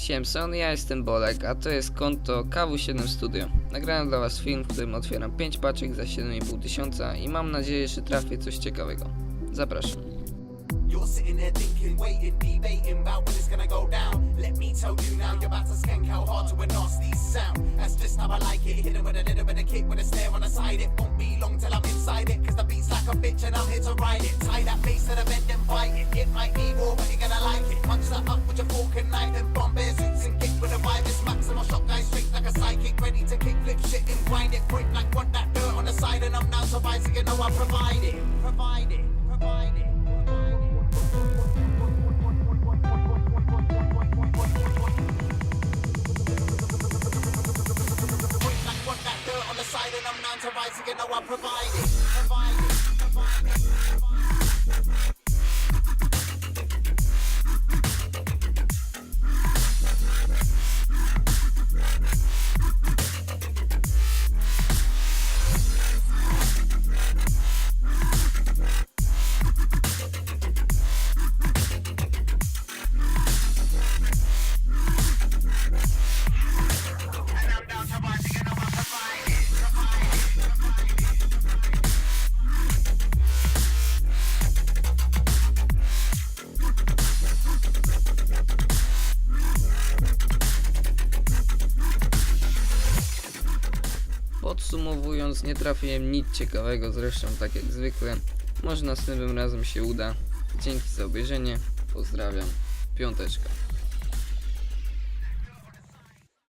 Siemson, ja jestem Bolek, a to jest konto KW7 Studio. Nagrałem dla was film, w którym otwieram 5 paczek za 7,5 tysiąca i mam nadzieję, że trafię coś ciekawego. Zapraszam. Grind it. Point like want that dirt on the side. And I'm now surviving, you know I provide it. Provide it. Provide it. Like that dirt on the side. And I'm you know I provide it. Provide it. Podsumowując, nie trafiłem nic ciekawego, zresztą tak jak zwykle. Może następnym razem się uda. Dzięki za obejrzenie, pozdrawiam, piąteczka.